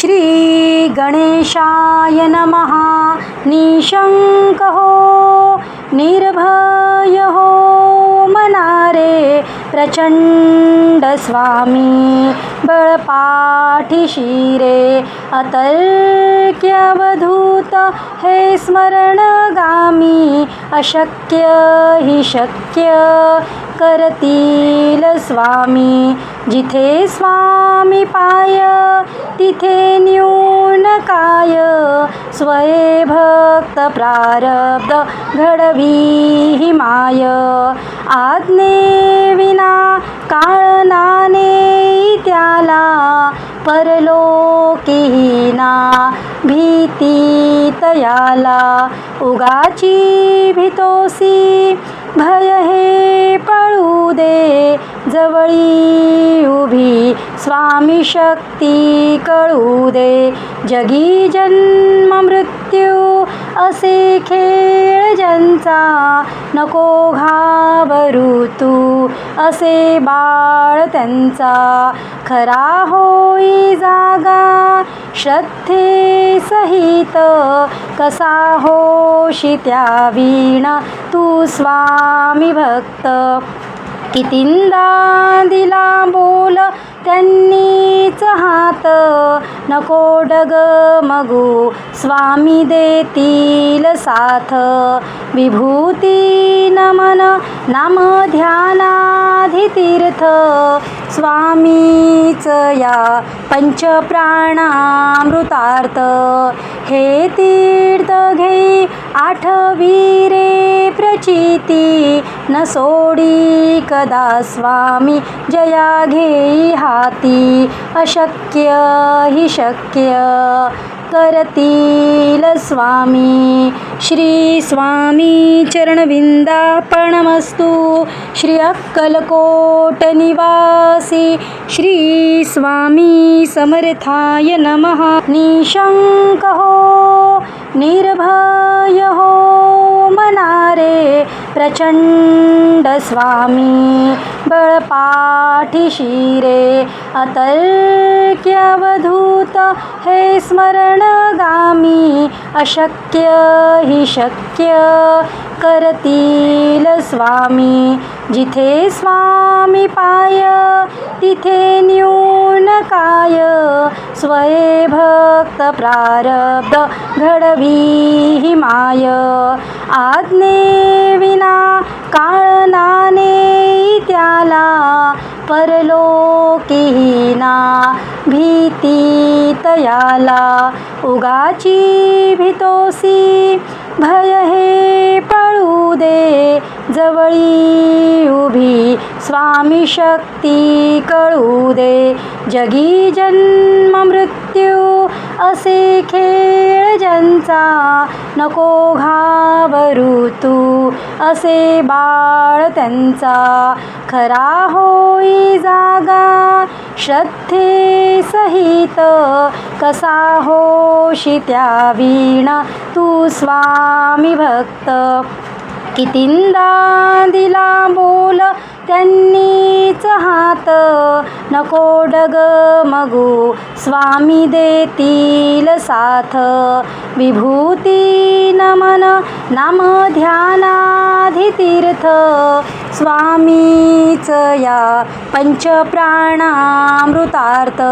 श्री गणेशाय नमः. निशंक हो निर्भय हो मनारे प्रचंड स्वामी. बळपाठीशी रे अतर्क्यवधूत हे स्मरणगामी अशक्य हि शक्य करतील स्वामी. जिथे स्वामी पाय तिथे न्यून काय? स्वयंभक्त प्रारब्ध घडवी हि माय. आज्ञे विना काळ नाने त्याला परलोके ना भीती तयाला उगाची भीतोसी भय हे पळू दे जवळी उभी स्वामी शक्ती कळू दे. जगी जन्म मृत्यू असे खेळ ज्यांचा नको घाबरू तू. असे बाळ त्यांचा खरा होई जागा. श्रद्धे सहित कसा होशी त्या वीण तू स्वामी भक्त. कितींदा दिला बोल त्यांनीच हात नको डग मगू. स्वामी देतील साथ. विभूती नमन नाम ध्यानाधितीर्थ. स्वामीच या पंचप्राणामृतार्थ. हे तीर्थ घे आठवी रे प्रचिती. न सोडी कदा स्वामी जया घेई हाती अशक्य हि शक्य करतील स्वामी. श्री स्वामी चरणविंदापणमस्तु. श्री अक्कलकोट निवासी. श्री स्वामी समर्थाय नमः. निशंक हो निर्भय हो. मनारे प्रचंड स्वामी बळपाठीशी रे अतर्क्यवधूत हे स्मरणगामी अशक्य हि शक्य करतील स्वामी. जिथे स्वामी पाय तिथे न्यून काय. स्वयंभक्त प्रारब्ध घडवी ही माय. आज्ञे विना काळनाने त्याला. परलोकीना भीती तयाला. उगाची भीतोसी भय हे पळू दे जवळी. उभी स्वामी शक्ती कळू दे. जगी जन्म मृत्यू असे खेळ ज्यांचा नको घाबरू तू. असे बाळ त्यांचा खरा होई जागा. श्रद्धे सहित कसा होशी त्या वीण तू स्वामी भक्त. कितींदा दिला बोल? त्यांनीच हात नको डग मगू स्वामी देतील साथ. विभूती नमन नाम ध्यानाधितीर्थ. स्वामीच या पंचप्राणामृतार्थ.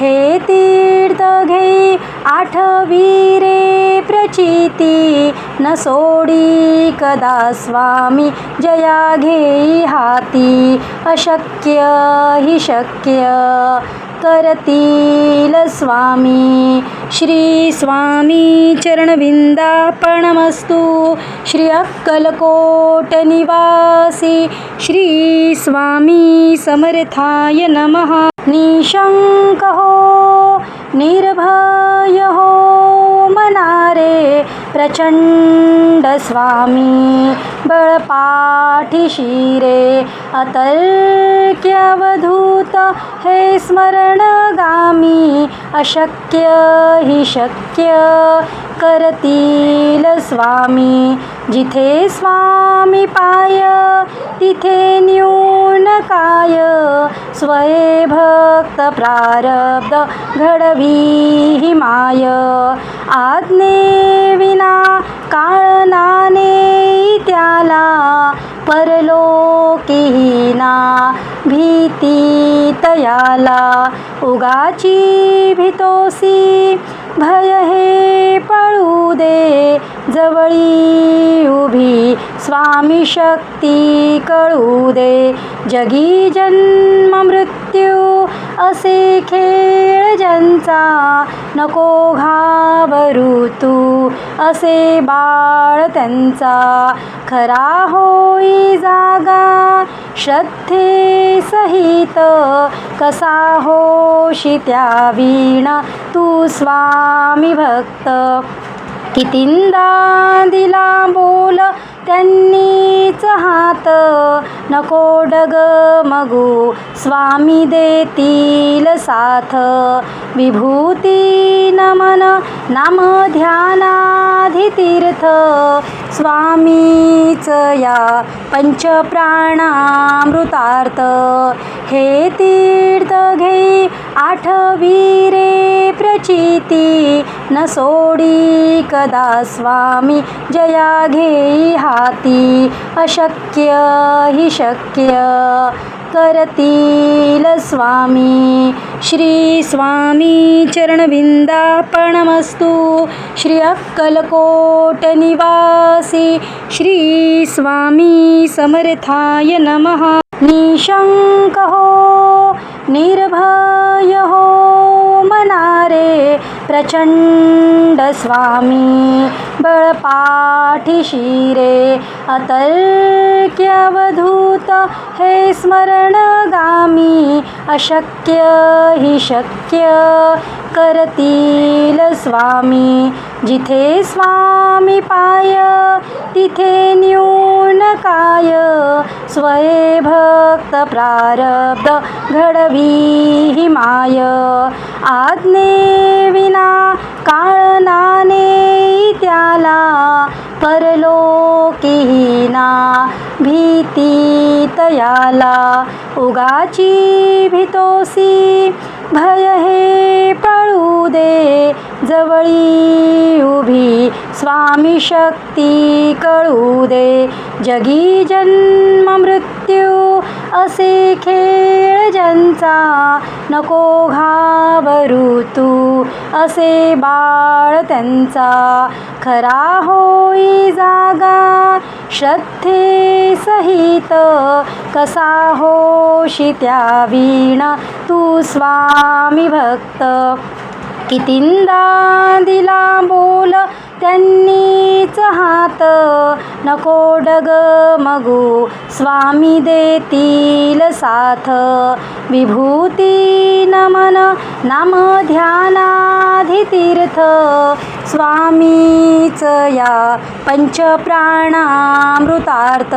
हे तीर्थ घे आठवी रे प्रचिती. न सोडी कदा स्वामी जया घेई हा हाती अशक्य हि शक्य करतील स्वामी. श्री स्वामी चरणविंदापणमस्तु श्री अक्कलकोट निवासी. श्री स्वामी समर्थाय नमः. निशंक हो निर्भय हो. रे प्रचंड स्वामी बळपाठी शिरे अतर्क्यवधूत हे स्मरणगामी अशक्य हि शक्य करतील स्वामी. जिथे स्वामी पाय तिथे न्यून काय. स्वये भक्त प्रारब्ध घडवी माय. आज्ञे विना काळनाने त्याला. परलोकीना भीती तयाला. उगाची भीतोसी भय हे पळू दे जवळी. उभी स्वामी शक्ती कळू दे जगी जन्म मृत्यू असे खेळ ज्यांचा नको घाबरू तू असे बाळ त्यांचा खरा होई जागा श्रद्धे सहित कसा होशी त्या वीण तू स्वामी भक्त. कितींदा दिला बोल त्यांनीच हात. नको डग मगू स्वामी देतील साथ. विभूती नमन नाम ध्याना तीर्थ स्वामीच या पंचप्राणामृतार्थ. हे तीर्थ घे आठवी रे प्रचिती. न सोडी कदा स्वामी जया घेई हाती. अशक्य हि शक्य. करतील स्वामी. श्री स्वामी चरणविंदापणमस्तु श्री अक्कलकोट निवासी. श्री स्वामी समर्थाय नमः. निशङ्क हो निर्भय हो मनारे प्रचंड स्वामी बळपाठी शिरे अतर्क्यवधूत हे स्मरणगामी अशक्य हि शक्य करतील स्वामी. जिथे स्वामी पाय तिथे न्यून काय स्वये भक्त प्रारब्ध घडवी माय. आज्ञे ना काळनाने त्याला परलोकीना भीती तयाला. उगाची भीतोसी भय हे पळू दे. जवळी उभी स्वामी शक्ती कळू दे. जगी जन्म मृत्यू असे खेळ ज्यांचा नको घाबरू तू. असे बाळ त्यांचा खरा होई जागा. श्रद्धे सहित कसा होशी त्या वीण तू स्वामी भक्त. कितींदा दिला बोल त्यांनीच हात. नको डग मगू स्वामी देतील साथ. विभूती नमन नाम ध्यानाधितीर्थ. स्वामीच या पंचप्राणामृतार्थ.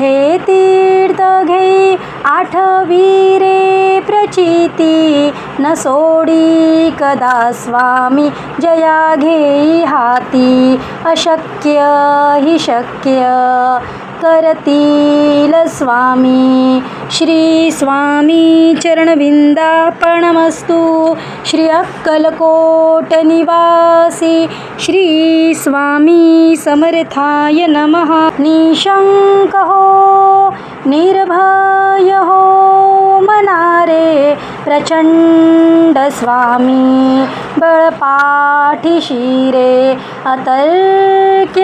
हे तीर्थ घे आठवी रे प्रचिती. न सोडी कदा स्वामी जया घेई हाती अशक्य हि शक्य करतील स्वामी. श्री स्वामी चरणविंदापणमस्तु श्री अक्कलकोट निवासी. श्री स्वामी समर्थाय नमः. निशंक हो निर्भय हो. मनारे प्रचंड स्वामी बळपाठी शिरे अतर्क्यवधूत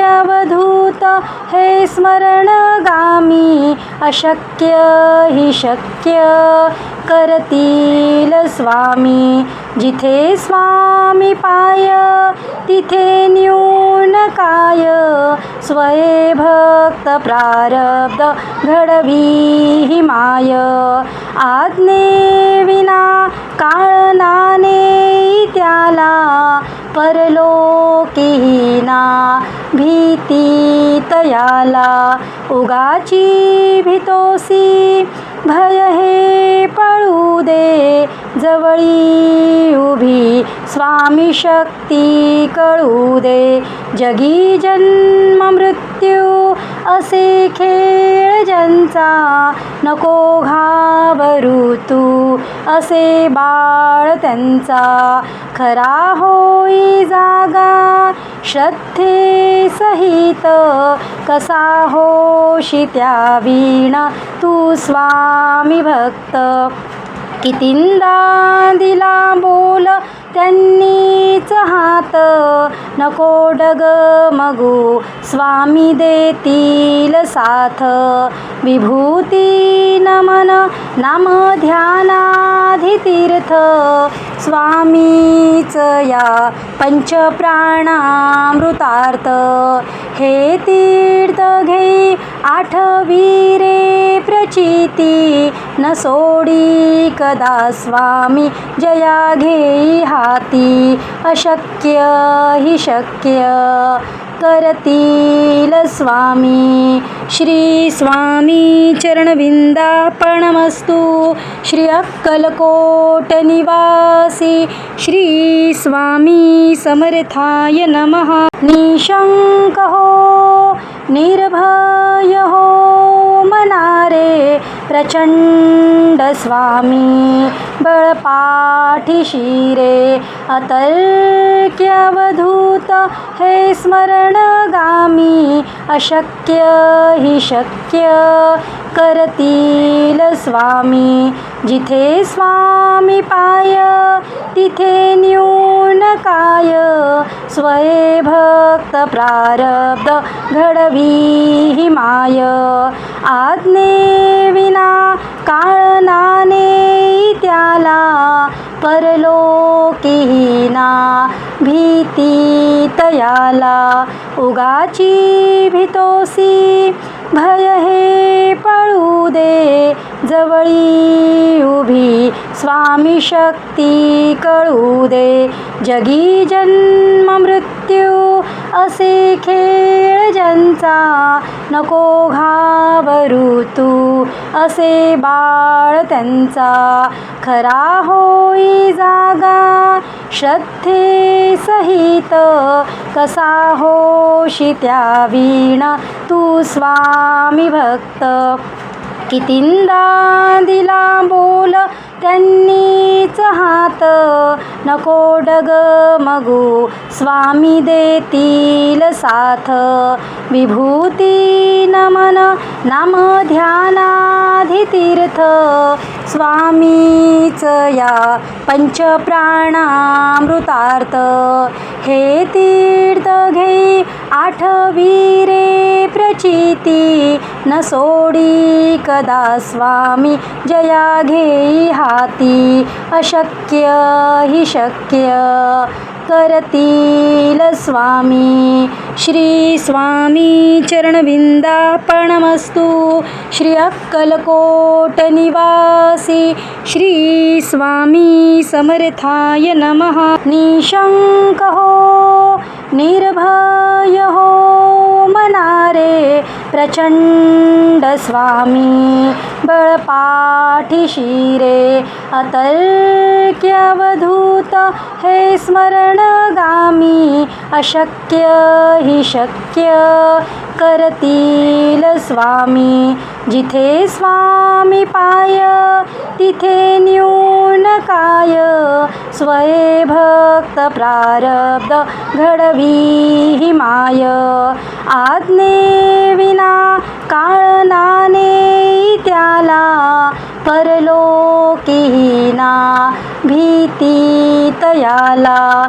हे स्मरणगामी अशक्य हि शक्य करतील स्वामी. जिथे स्वामी पाय तिथे न्यून काय. स्वये भक्त प्रारब्ध घडवी माय. आज्ञे विना काळनाने त्याला. परलोकीना भीती तयाला उगाची भीतोसी भय हे पळू दे. जवळी उभी स्वामी शक्ती कळू दे. जगी जन्म मृत्यू असे खेळ ज्यांचा नको घाबरू तू. असे बाळ त्यांचा. खरा होई जागा श्रद्धे सहित. कसा होशी त्या वीण तू स्वामी भक्त. कितींदा दिला बोल त्यांनीच हात नको डग मगू. स्वामी देतील साथ. विभूती नमन नाम ध्यानाधितीर्थ. स्वामीच या पंचप्राणामृतार्थ. हे तीर्थ घे आठवी रे प्रचिती न सोडी कदा स्वामी जया घेई हाती अशक्य हि शक्य करतील स्वामी. श्री स्वामी चरणविंदापणमस्तु श्री अक्कलकोट निवासी श्री स्वामी समर्थाय नमः. निशंक हो निर्भय हो नारे प्रचंड स्वामी बळपाठीशी रे अतर्क्यवधूत हे स्मरणगामी अशक्य हि शक्य करतील स्वामी. जिथे स्वामी पाय तिथे न्यून काय? स्वये भक्त प्रारब्ध घडवी ही माय. आ विना काळनाने त्याला परलोकीना भीती तयाला. उगाची भीतोसी भय हे पळू दे. जवळी उभी स्वामी शक्ती कळू दे. जगी जन्म मृत्यू असे खेळ ज्यांचा नको घाबरू तू. असे बाळ त्यांचा खरा होई जागा. श्रद्धे सहित कसा होशी त्या वीण तू स्वा स्वामी भक्त. कितींदा दिला बोल त्यांनीच हात नको डग मगू. स्वामी देतील साथ. विभूती नमन नाम ध्यानाधी तीर्थ स्वामीच या पंचप्राणामृतार्थ. हे तीर्थ घे आठवी रे प्रचिती. न सोडी कदा स्वामी जया घेई हा हाती अशक्य हि शक्य करतील स्वामी. श्री स्वामी चरणविंदापणमस्तु श्री अक्कलकोट निवासी. श्री स्वामी समर्थाय नमः. निशंक हो निर्भय हो. मनारे प्रचंड स्वामी बळपाठीशी रे अतर्क्यवधूत हे स्मरणगामी अशक्य हि शक्य करतील स्वामी जिथे स्वामी पाय तिथे न्यून काय. स्वये भक्त प्रारब्ध घडवी हि माय. आज्ञे विना काळनाने त्याला. परलोकीना भीती तयाला.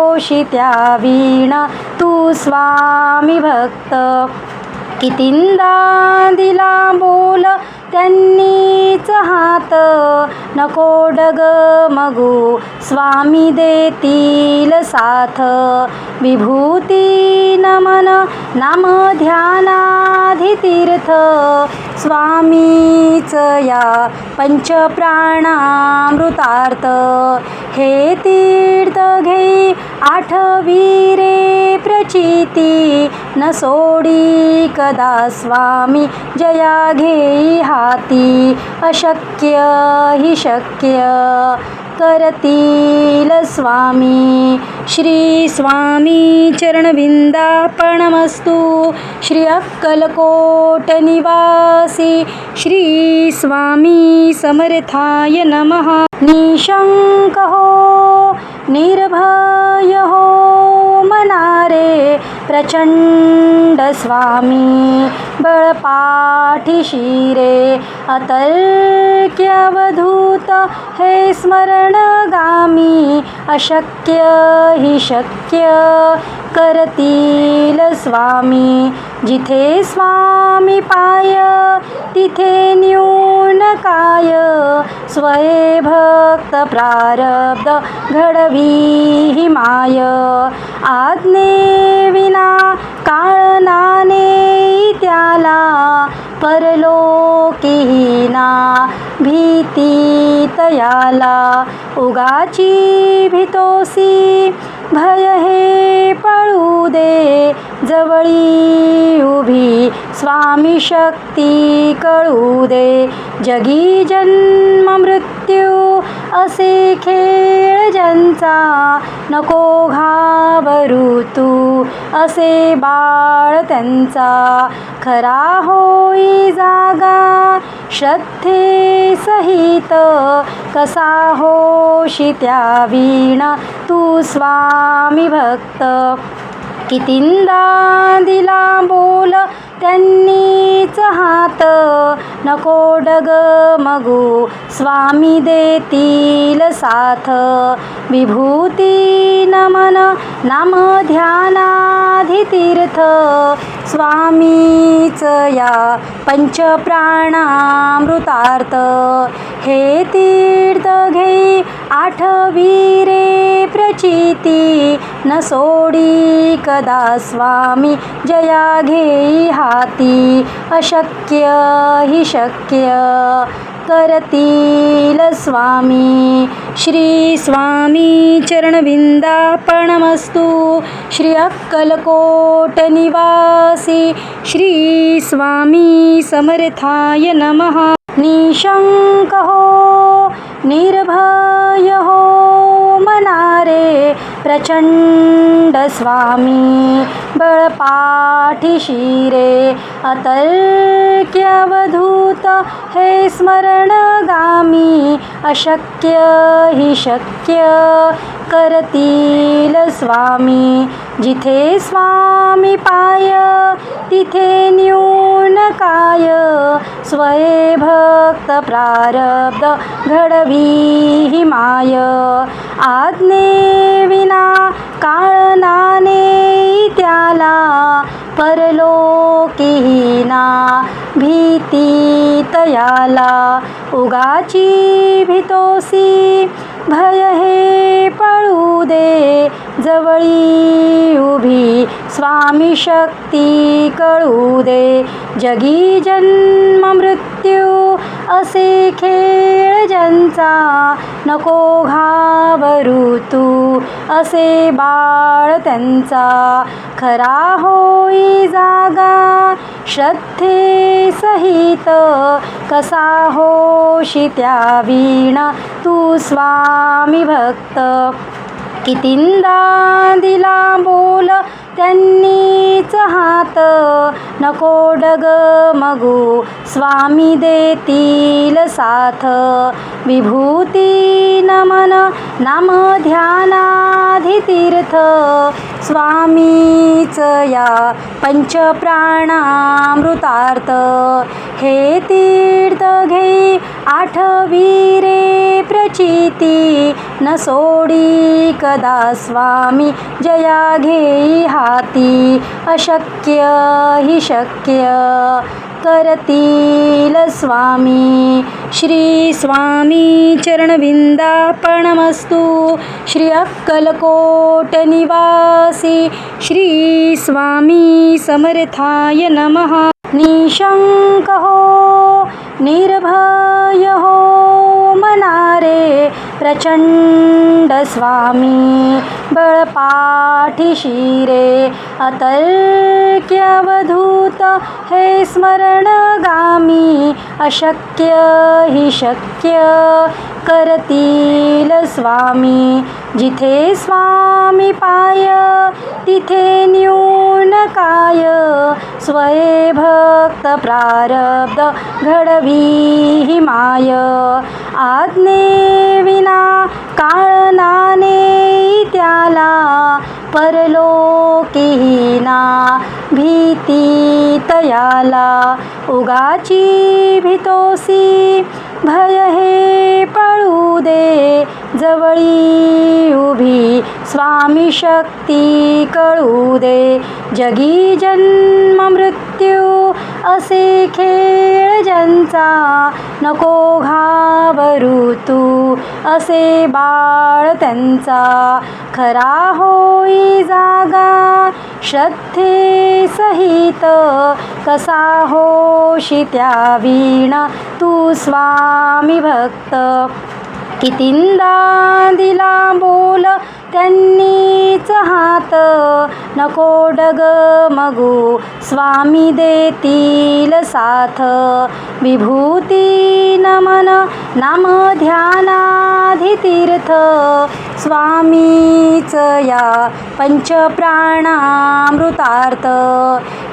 त्या वीण तू स्वामी भक्त. कितींदा दिला बोल त्यांनीच हात नको डग मगू. स्वामी देतील साथ. विभूती नमन नाम ध्यानाधितीर्थ. स्वामीच या पंचप्राणामृतार्थ. हे तीर्थ घे आठवी रे प्रचिती. न सोडी कदा स्वामी जया घेई हाती अशक्य हि शक्य करतील स्वामी. श्री स्वामी चरणविंदापणमस्तु श्री अक्कलकोट निवासी. श्री स्वामी समर्थाय नमः. निशंक हो निर्भय रे प्रचंड स्वामी बळपाठीशी रे अतर्क्यवधूत हे स्मरणगामी अशक्य हि शक्य करतील स्वामी. जिथे स्वामी पाय तिथे न्यू स्वये स्वयंभक्त प्रारब्ध घडवी ही माय. आज्ञे विना काळनाने त्याला परलोकीना भीती तयाला. उगाची भीतोसी भय हे पळू दे. जवळी उभी स्वामी शक्ती कळू दे. जगी जन्म मृत्यू मृत्यू असे खेळ ज्यांचा नको घाबरू तू. असे बाळ त्यांचा खरा होई जागा. श्रद्धे सहित कसा होशी त्या वीण तू स्वामी भक्त. कितींदा दिला बोल त्यांनीच हात नको डग मगू. स्वामी देतील साथ. विभूती नमन नाम ध्यानाधितीर्थ. स्वामीच या पंचप्राणामृतार्थ. हे तीर्थ घे आठवी रे प्रचिती. न सोडी कदा स्वामी जया घेई हाती अशक्य हि शक्य करतील स्वामी. श्री स्वामी चरणविंदापणमस्तु श्री अक्कलकोट निवासी. श्री स्वामी समर्थाय नमः. निशंक हो निर्भय हो मनारे प्रचंड स्वामी बळपाठीशी रे अतर्क्यवधूत हे स्मरणगामी अशक्य हि शक्य करतील स्वामी. जिथे स्वामी पाय तिथे न्यून काय स्वयंभक्त प्रारब्ध घडवी ही माय. आज्ञे विना काळनाने त्याला परलोकीना भीती तयाला. उगाची भीतोसी भय हे पळू दे जवळी उभी स्वामी शक्ती कळू दे. जगी जन्म मृत्यू असे खेळ ज्यांचा नको घाबरू तू असे बाळ त्यांचा खरा होई जागा श्रद्धे सहित कसा होशी त्या वीण तू स्वामी भक्त. कितींदा दिला बोल त्यांनीच हात नको डग मगू. स्वामी देतील साथ. विभूती नमन नाम ध्यानाधितीर्थ. स्वामीच या पंचप्राणामृतार्थ. हे तीर्थ घे आठवी रे प्रचिती. न सोडी कदा स्वामी जया घेई हा हाती अशक्य हि शक्य करतील स्वामी. श्री स्वामी चरणविंदापणमस्तु श्री अक्कलकोट निवासी. श्री स्वामी समर्थाय नमः. निशंक हो निर्भय हो. मनारे प्रचंड स्वामी बळपाठीशी रे अतर्क्यवधूत हे स्मरणगामी अशक्य हि शक्य करतील स्वामी. जिथे स्वामी पाय तिथे न्यून काय. स्वयंभक्त प्रारब्ध घडवी ही माय. आज्ञे विना काळनाने त्याला. परलोकीना भीती तयाला. उगाची भीतोसी भय हे पळू दे. जवळी उभी स्वामी शक्ती कळू दे. जगी जन्म मृत्यू असे खेळ ज्यांचा नको घाबरू तू. असे बाळ त्यांचा खरा होई जागा. श्रद्धे सहित कसा होशी त्या वीण तू स्वा स्वामी भक्त. कितींदा दिला बोल त्यांनीच हात नको डग मगू. स्वामी देतील साथ. विभूती नमन नाम ध्यानाधितीर्थ. स्वामीच या पंचप्राणामृतार्थ.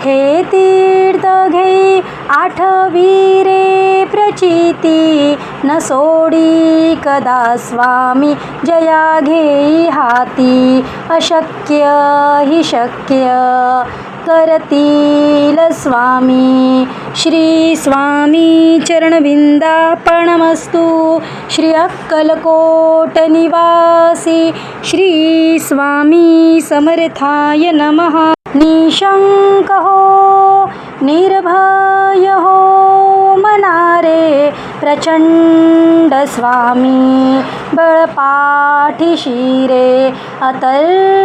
हे तीर्थ घे आठवी रे प्रचिती. न सोडी कदा स्वामी जया घेई हा हाती अशक्य हि शक्य करतील स्वामी. श्री स्वामी चरणबिंदापणमस्तु. श्री अक्कलकोट निवासी. श्री स्वामी समर्थाय नमः. निशंक हो निर्भय हो मनारे प्रचंड स्वामी. बळपाठीशी रे अतर्क्यवधूत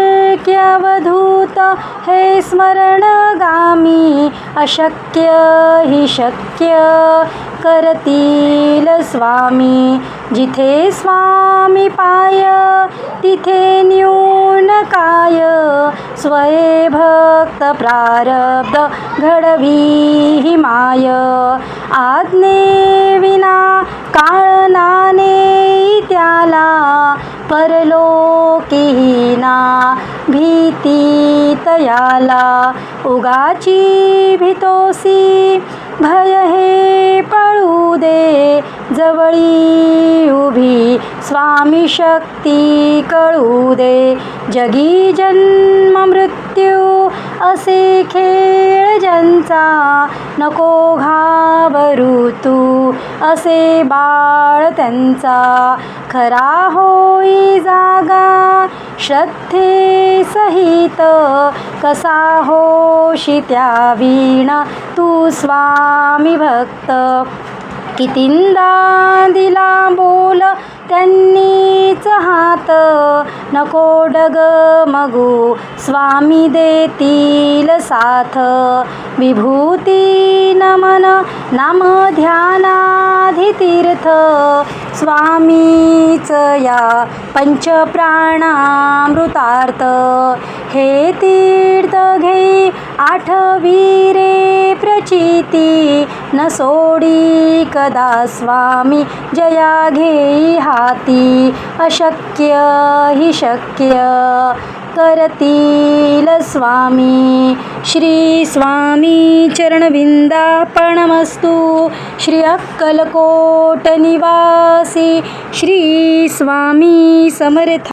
हे स्मरणगामी अशक्य हि शक्य. करतील स्वामी. जिथे स्वामी पाय तिथे न्यून काय. स्वयंभक्त प्रारब्ध घडवी ही माय. आज्ञे विना काळनाने त्याला परलोकीना भीती तयाला उगाची भीतोसी भय हे पळू दे. जवळी उभी स्वामी शक्ती कळू दे. जगी जन्म मृत्यू असे खेळ ज्यांचा नको घाबरू तू. असे बाळ त्यांचा खरा होई जागा. श्रद्धे सहित कसा होशी त्या वीण तू स्वामी भक्त. कितींदा दिला बोल? त्यांनीच हात नको डग मगू. स्वामी देतील साथ. विभूती नमन नाम ध्यानाधितीर्थ. स्वामीच या पंचप्राणामृतार्थ. हे तीर्थ घे आठवी रे प्रचिती. न सोडी कदा स्वामी जया घेई हाती अशक्य हि शक्य करतील स्वामी. श्री स्वामी चरणविंदापणमस्तु श्री अक्कलकोट निवासी. श्री स्वामी समर्थ